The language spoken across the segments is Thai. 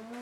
ก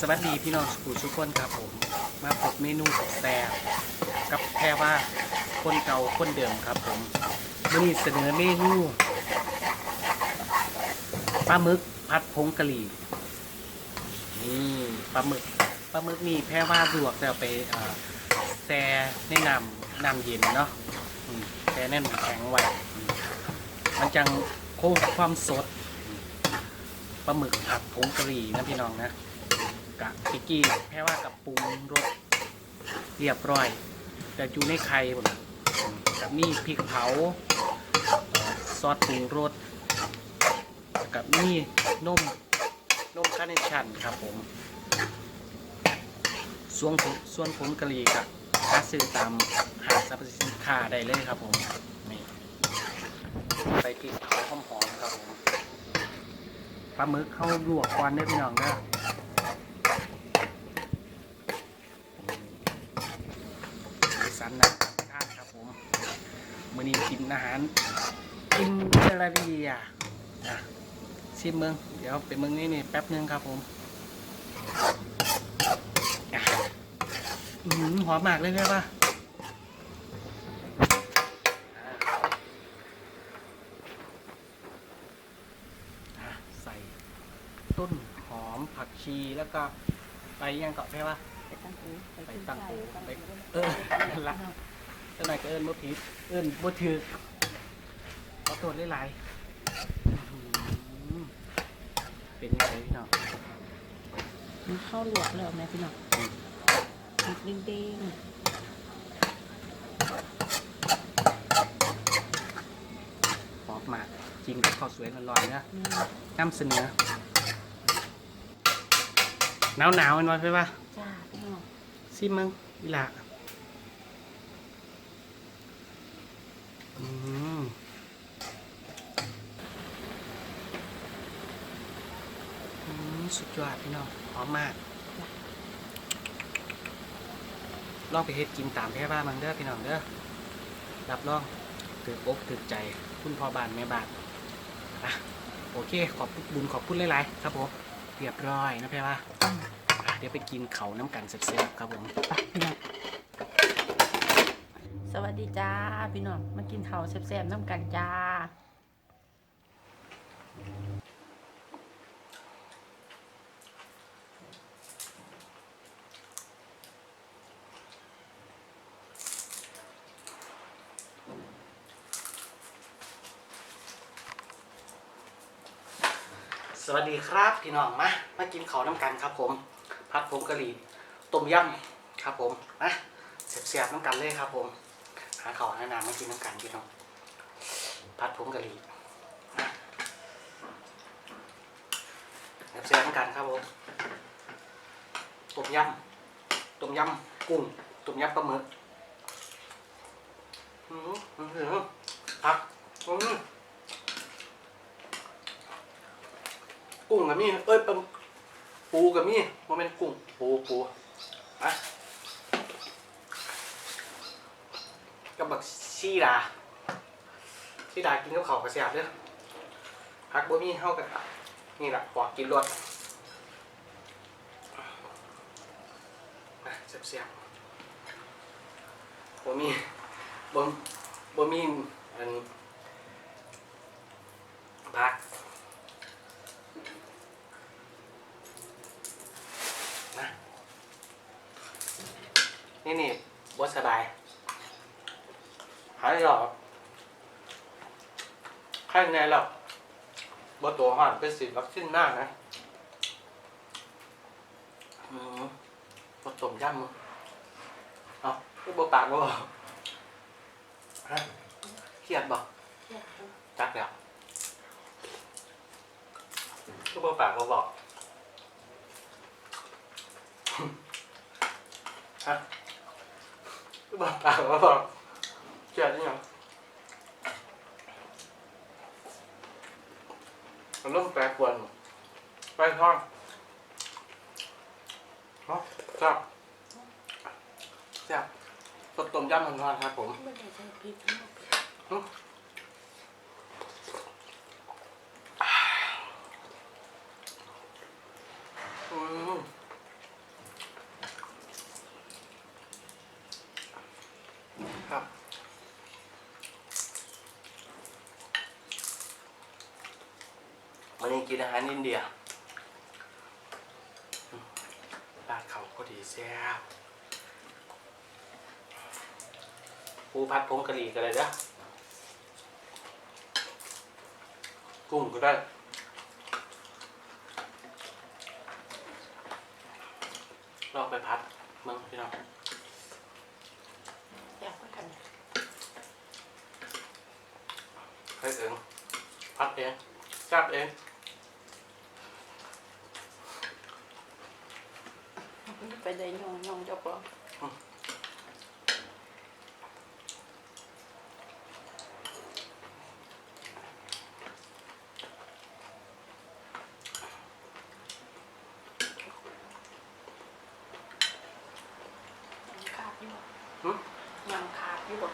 สวัสดีพี่น้องสุขุทุกคนครับผม มาพบเมนูแซ่บกับแค่ว่าคนเก่าคนเดิมครับผมวันนี้เสนอเมนูปลาหมึกผัดผงกะหรี่นี่ปลาหมึกปลาหมึกนี่แค่ว่าลวกแล้วไปเอ่แช่ในำนำเย็นเนาะแช่แน่นแข็งไว้มันจังโคงความสดปลาหมึกผัดผงกะหรี่นะพี่น้องนะ กะพิกกี้แค่ว่ากับปรุงรสเรียบร้อย แต่อยู่ในไข่หมดน่ะอืมกับนี่พริกเผาซอสปรุงรสกับนี่นมนมคาเนชั่นครับผมส่วนส่วนผงกะหรี่กับหาซื้อตามหาสรรพสินค้าได้เลยครับผมนี่ใส่พริกเผาหอมๆครับผมปลาหมึกเข้าลวกก่อนได้อพี่น้องนะสี สันนะท่านครับผมมื้อนี้กินอาหารกินเจลาเรียอะชิมเมืองเดี๋ยวไปเมืองนี้นี่แป๊บนึงครับผมอืมหือหอมมากเลยใช่ปะใส่ต้นหอมผักชีแล้วก็ไปยังเกาะแพ่ปะ ตั้งหูไปตั้งหูไปเออนั่นละเจ้านายก็เอิญบ่ผิดเอิญบ่ถือขอโทษหลายๆเป็นยังไงพี่น้องมันเข้าหลวกแล้วแม่พี่น้องเด้งเด้งหอมมากกินกับข้าวสวยร้อนๆนะน้ำเสนอหนาวๆมันไว้ไปปะ ซิมึงอีหละอืมอืมสุดยอดพี่น้องหอมมาก ลองไปเฮ็ดกินตามแพ่บ้านมังเด้อพี่น้องเด้อรับรองถือกอกถือใจคุณพ่อบ้านแม่บ้านอะโอเค ขอบบุญขอบคุณหลาย ๆ ครับผม เรียบร้อยนะแพ่ว่าอืมอะ เดี๋ยวไปกินเขาวน้ำกันเสร็จๆครับผมไปพี่น้องสวัสดีจ้าพี่น้องมากินข้าวแซ่บๆน้ำกันจ้าสวัสดีครับพี่น้องมามากินเขาวน้ำกันครับผม ผัดผงกะหรี่ต้มยำครับผมนะเสียบๆน้ำกันเลยครับผม หาเขาวหาน้ำมากินน้ำกันพี่น้องผัดผงกะหรี่เสียบๆน้ำกันครับผมต้มยำต้มยำกุ้งต้มยำปลาหมึกอืมอืมอืมผักอืมกุ้งกับมีเอ้ยปลา ปูกับมี่ว่าเป็นกุ้งปูปูอะกับบักชีดาชีดากินกับข้าวกระเสียบเด้อพักบ่มีเท่ากันนี่แหละปอกกินรสมาเสียบบ่มีบ่บ่มีอันพัก นะ นี่นี่บสบาย หายหรอกข้างในหรอกบตัวห่อนเป็นสิวัคซีนมากนะอืมบต้มยำมึงเอาคือบปากบ่บอกฮะเครียดบอกจักแล้วคือบปากบ่บอกฮะ บอกปากว่าบอกเจ็บยังมันเริ่มแปรปรวนไปท้องเนาะจับจับสดต้มยำมันทอนครับผม ไม่ได้ใช้พริกทั้งหมดอืมครับวันนี้กินอาหารอินเดียอืมราดเขาก็ดีแซ่บ ปูผัดผงกะหรี่ก็ได้เด้อกุ้งก็ได้ลองไปพัดมึงพี่น้องอยากไปกันให้เองพัดเองจับเองไปได้ยองยองเจ้าของยังขาดอยู่บ่ หึ ยังขาดอยู่บ่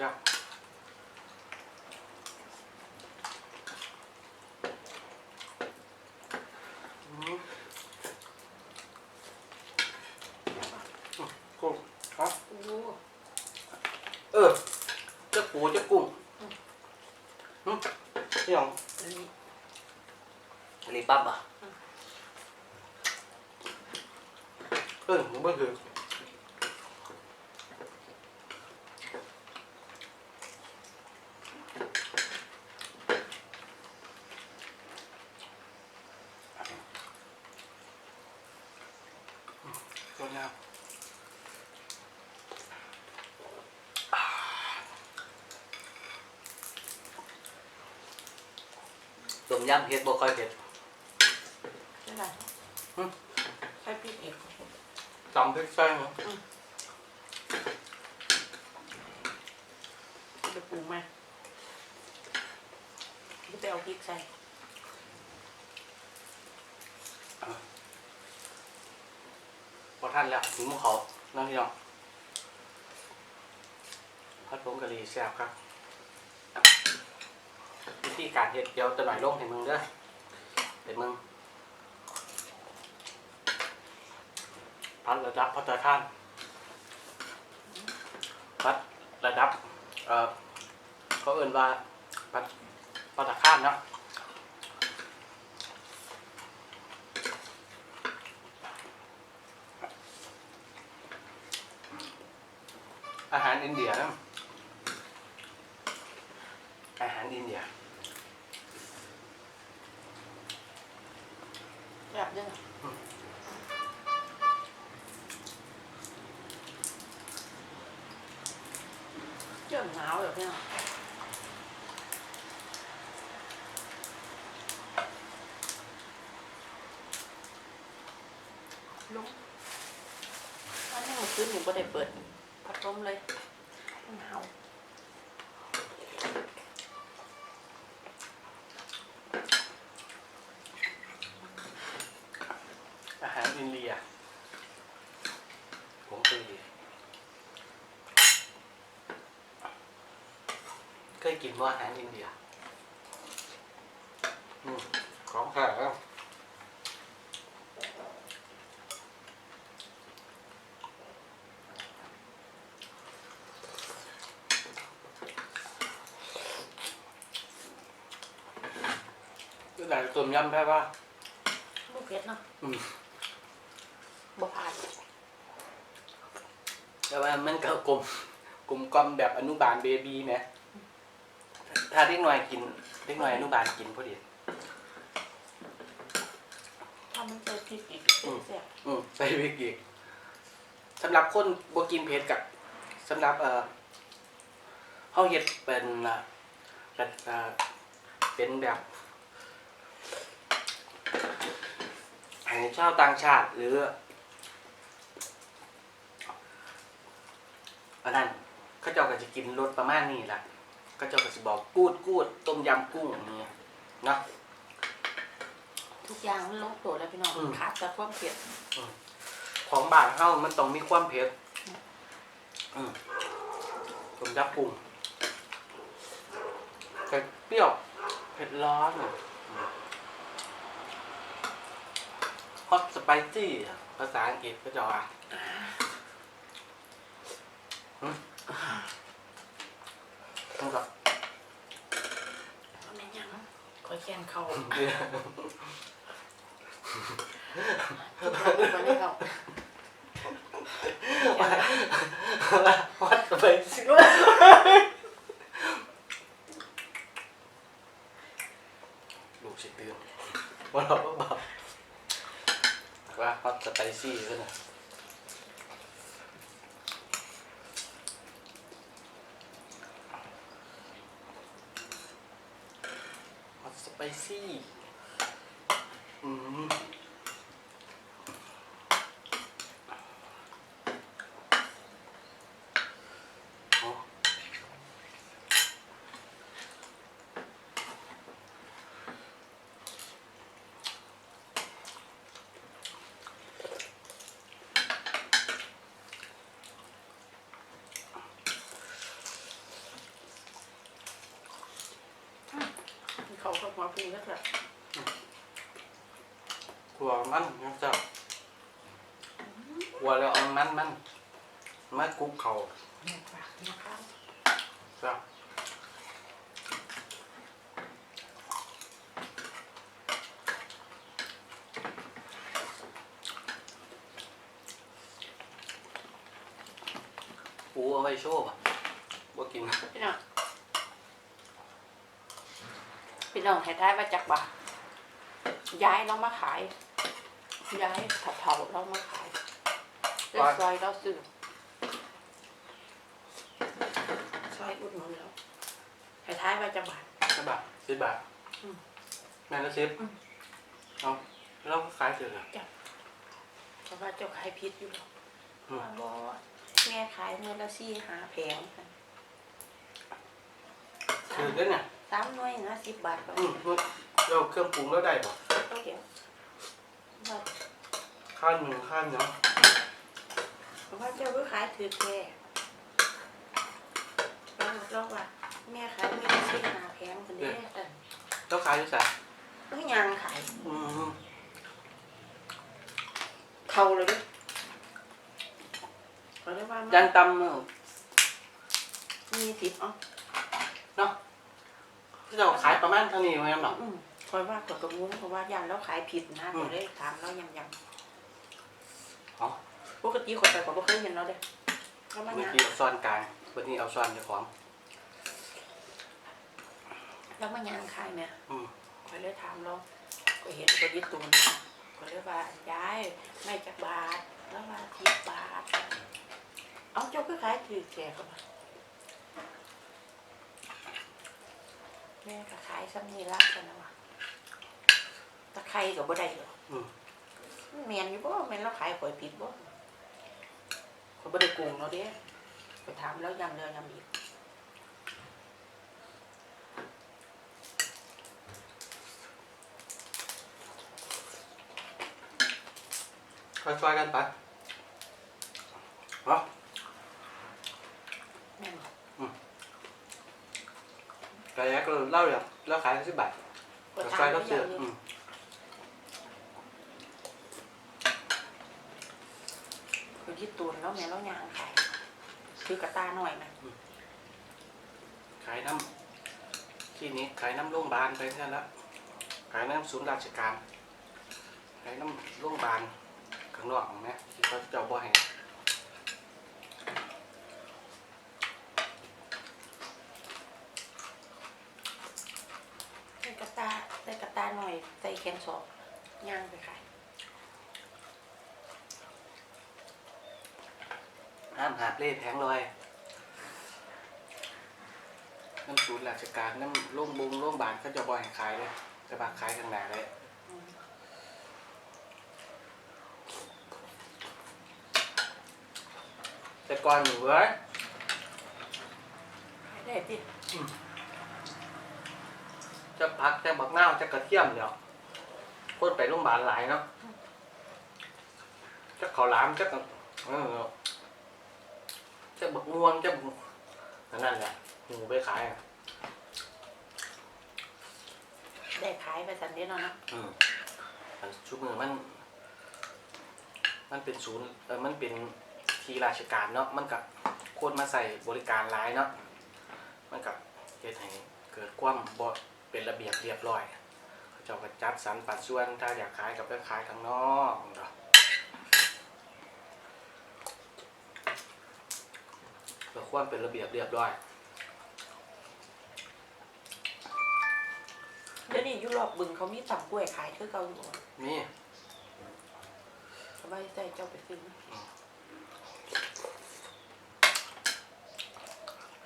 ซ่บอืมกุ้งครับโอ้เออเจ้าปูเจ้ากุ้งอืมนี่หรอ อันนี้ อันนี้ปั๊บอะเออมันก็คือตัวยาวต้ มยำเผ็ดบ่ค่อยเผ็ดใช่ไหมอืมใช้พริกเอกจำพริกใส่เหรอจะปรุงไหมจะไปเอาพริกใส่พอท่านแล้วถึงมุขเขาน้องพี่น้องพัดผงกะหรี่แซ่บครับ วิธีการเฮ็ดเดี๋ยวจะหน่อยลงให้มึงเด้อเดี๋ยวมึงพัดระดับพัฒท่านพัดระดับเอ่อเขาเอื่นว่าพัดพัฒท่านเนาะอาหารอินเดียนะอาหารอินเดีย แบบนี้เริ่มหนาวแล้วพี่น้องลุกอันนี้มันคืนหนูก็ได้เปิด พัดลมเลยหนาว อาหารอินเดียผมเคยเคย กินว่าอาหารอินเดียอืมของแท้แล้วก็ไหนต้มยำแพ้ป่ะลูกเผ็ดเนาะอืมบ่ผ่านแต่ว่ามันก็กลมกลมกล่อมแบบอนุบาลเบบีไหม ถ้าเด็กหน่อยกินเด็กหน่อยอนุบาลกินพอดีถ้ามันเจอพริกอีกอืมแซ่บอืมใส่พริกอีกสำหรับคนบ่กินเผ็ดกับสำหรับเอ่อเฮาเฮ็ดเป็นอะเป็นอ่าเป็นแบบให้ชาวต่างชาติหรืออันนั้นเขาเจ้าก็จะกินรสประมาณนี้แหละ เขาเจ้าก็จะบอกกูดกูดต้มยำกุ้งอย่างนี้เนาะ ทุกอย่างมันลงตัวแล้วพี่น้องอืม ขาดแต่ความเผ็ดของบ้านเฮามันต้องมีความเผ็ดอืมต้มยำกุ้งเผ็ดเปรี้ยวเผ็ดร้อนฮอตสไปซี่ภาษาอังกฤษก็จะว่าอืม ต้องกับเอาแม่นยังคอยแค้นเขาเดือวันนี้เขาฮอตสไปซี่ลูกชิตื่นว่าเราก็บอกว่าฮอตสไปซี่ก็นะฮอต สไกับหัวปูก็แบบหัวมันนะเจ้าหัวแล้วเอามันมันมากุกเขา แม่ปากนะครับ เจ้าปูเอาไว้โชว์ป่ะบ่กิน พี่น้องพี่ น้องให้ทายว่าจักบาทย้ายเรามาขาย ย้ายถัดเผาเรามาขายเรื่องซอยเราซื้อซอยอุดหนุนแล้วให้ทายว่าจักบาทสิบบาทสิบบาทอืมแม่ละสิบอืมเอาเราก็ขายเสร็จแล้วเพราะว่าเจ้าขายพิษอยู่หรอกอืมว่าบ่แม่ขายเมื่อละสี่หาแผงค่ะ คือเด้อเนี่ย สามหน่วยนะสิบบาทก็อืมเราเครื่องปรุงแล้วได้ป่ะก็เดี๋ยวว่าข้าวหนึ่งข้าวเนาะเพราะว่าเจ้าก็ขายถือแค่เราเราว่าแม่ขายไม่ได้ซื้อหาแพงคนนี้แต่เราขายอยู่ใส่ก็ยังขายอืมเท่าเลยดิเขาเรียกว่ายัมันตำเนอะมีสิบเอ๋อเนาะ ที่เราขายประมาณเท่านี้ไหมหรออืมคอยว่าตัวกระมุ้งเพราะว่ายันแล้วขายผิดนะอืมเราได้ถามแล้วยังยังอ๋อปกติคนไปก็บ่เคยเห็นเราเด้แล้วมันเมื่อยังกี้เอาซ้อนกลางวันนี้เอาซ้อนเจ้าของ แล้วมันยังขายเนี่ยอืม คอยเลยถามเราก็เห็นคนยึดตูนก็เลยว่าย้ายไม่จักบาทแล้วว่าสิบบาทเอาเจ้าก็ขายถือแกก็มา แม่ก็ขายซ้ำนี่ละกันนะวะตะไคร้กับบ่ได้หรอกอืมมันแมนอยู่บ่แมนเราขายข่อยผิดบ่ข่อยบ่ได้โกงเนาะเด้ไปถามแล้วย้ำแล้วย้ำอีกค่อยๆกันไปเนาะ แม่นบ่ กระยะก็เล่าเลยเล่าขายสิบบาทข่อยค่ถาอมยๆแล้ก็วซื้อย้ำอีอืกมคนที่ตูนแล้วแม่แล้วยางขายซื้อกระตาหน่อยนะขายน้ำที่นี้ขายน้ำโรงพยาบาลไปแค่นั้นละขายน้ำศูนย์ราชการ ขายน้ำโรงพยาบาลข้างนอกนะที่เขาเจ้าบ่ให้ ใส่กระตาใส่กระตาหน่อยใส่แขนสอบย่างไปขายห้ามหาบเล่แผงลอย น้ำศูนย์ราชการน้ำโรงบุงโรงพยาบาลเขาจะบ่ให้ขายเลยจะบาขายข้างหน้าเลยอืมแต่ก่อนหนูเว้ยขายได้ดิจะพักจะบักนาวจะกระเทียมเดี๋ยว คนไปโรงพยาบาลหลายเนาะจะเขาวหลามจะกเออจะบักม่วงจะบักนั่นแหละหนูไปขายอะได้ขายไปสันเดียวเนาะอืมอันชุดมือมัน มันเป็นศูนย์เออมันเป็นที่ราชการเนาะมันกับคนมาใส่บริการหลายเนาะมันกับเฮ็ดให้เกิดความบ่เป็นระเบียบเรียบร้อยเขาเจ้าก็จัดสรรปัดส่วนถ้าอยากขายกับไปขายข้างนอกเนาะเพื่อความเป็นระเบียบเรียบร้อยเดี๋ยวนี้อยุโรปบึงเขามีตำกล้วยขายคือเก่าอยู่บ่นี่สบายใจเจ้าไปซื้อนะ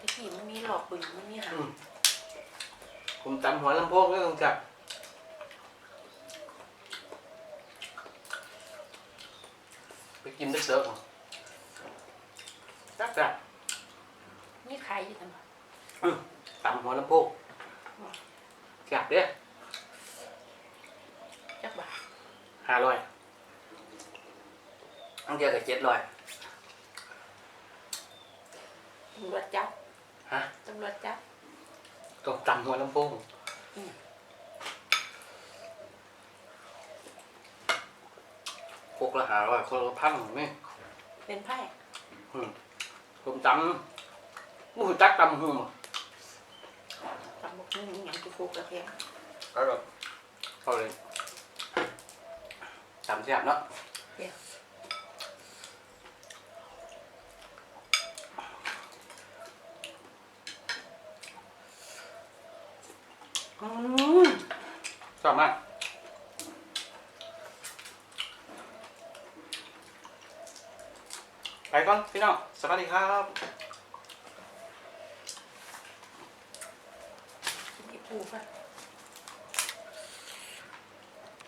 ตะกี้มันมีหลอกบึงมันมีหาอืมผมจำหัวลำโพงก็ต้องจับ ไปกินเด็กๆจักจับมีขายอยู่ตลอดตำหัวลำโพงจับเด้จักบาทห้าร้อยอันเดียวกับเจ็ดร้อยตำรวจจับฮะตำรวจจับต้องตำหัวลำโพง พกละหาร้อยคนละพันนี่เป็นไพ่อืมผมจำมูจักตำหูตำบกนี่อย่างที่ฟูกระเทียมก็แบบพอเลยจำเสียบเนาะเดี๋ยวอืมชอบมากไป ก่อนพี่น้องสวัสดีครับที่ฟูกอะ